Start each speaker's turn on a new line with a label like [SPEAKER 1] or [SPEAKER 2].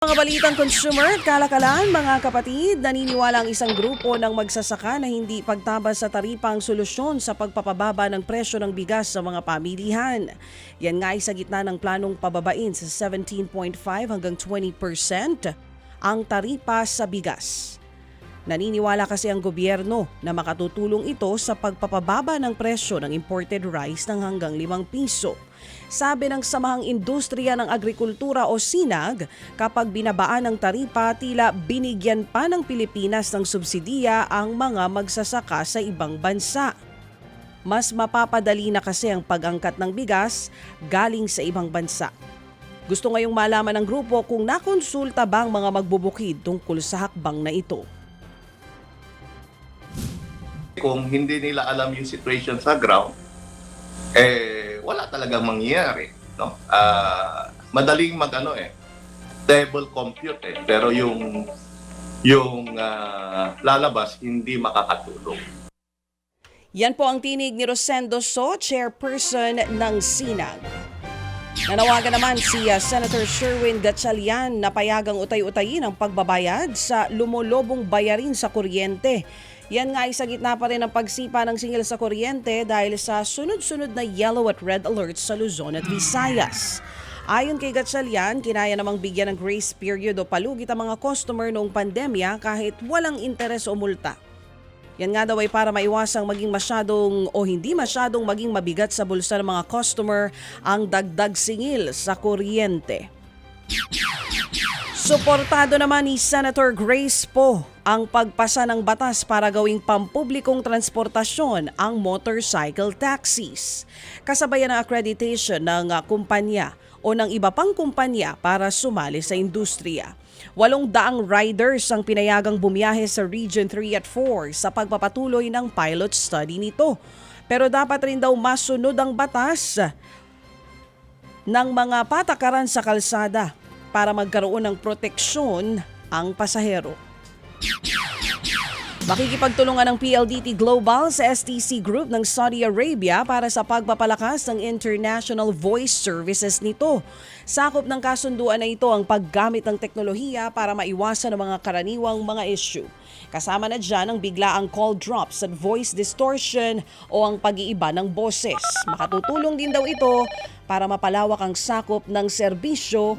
[SPEAKER 1] Mga balitang consumer at kalakalan, mga kapatid, naniniwala ang isang grupo ng magsasaka na hindi pagtabas sa taripa ang solusyon sa pagpapababa ng presyo ng bigas sa mga pamilihan. Yan nga ay sa gitna ng planong pababain sa 17.5 hanggang 20% ang taripa sa bigas. Naniniwala kasi ang gobyerno na makatutulong ito sa pagpapababa ng presyo ng imported rice ng hanggang 5 piso. Sabi ng Samahang Industriya ng Agrikultura o SINAG, kapag binabaan ng taripa, tila binigyan pa ng Pilipinas ng subsidiya ang mga magsasaka sa ibang bansa. Mas mapapadali na kasi ang pag-angkat ng bigas galing sa ibang bansa. Gusto ngayong malaman ng grupo kung nakonsulta ba ang mga magbubukid tungkol sa hakbang na ito.
[SPEAKER 2] kung hindi nila alam yung situation sa ground, eh, wala talagang mangyayari. No? Ah, madaling mag ano eh, table compute eh. Pero yung yung ah, lalabas, hindi makakatulong.
[SPEAKER 1] Yan po ang tinig ni Rosendo So, chairperson ng SINAG. Nanawagan naman si uh, Senator Sherwin Gatchalian na payagang utay-utayin ang pagbabayad sa lumolobong bayarin sa kuryente. Yan nga ay sa gitna pa rin ng pagsipa ng singil sa kuryente dahil sa sunod-sunod na yellow at red alerts sa Luzon at Visayas. Ayon kay Gatchalian, kinaya namang bigyan ng grace period o palugit ang mga customer noong pandemya kahit walang interes o multa. Yan nga daw ay para maiwasang maging masyadong o hindi masyadong maging mabigat sa bulsa ng mga customer ang dagdag singil sa kuryente. Suportado naman ni Senator Grace Po ang pagpasa ng batas para gawing pampublikong transportasyon ang motorcycle taxis. Kasabayan ng accreditation ng ah, kumpanya o ng iba pang kumpanya para sumali sa industriya. Walong daang riders ang pinayagang bumiyahe sa Region 3 at 4 sa pagpapatuloy ng pilot study nito. Pero dapat rin daw masunod ang batas ng mga patakaran sa kalsada para magkaroon ng proteksyon ang pasahero. Makikipagtulungan ng PLDT Global sa STC Group ng Saudi Arabia para sa pagpapalakas ng international voice services nito. Sakop ng kasunduan na ito ang paggamit ng teknolohiya para maiwasan ang mga karaniwang mga issue. Kasama na dyan ang biglaang call drops at voice distortion o ang pag-iiba ng boses. Makatutulong din daw ito para mapalawak ang sakop ng serbisyo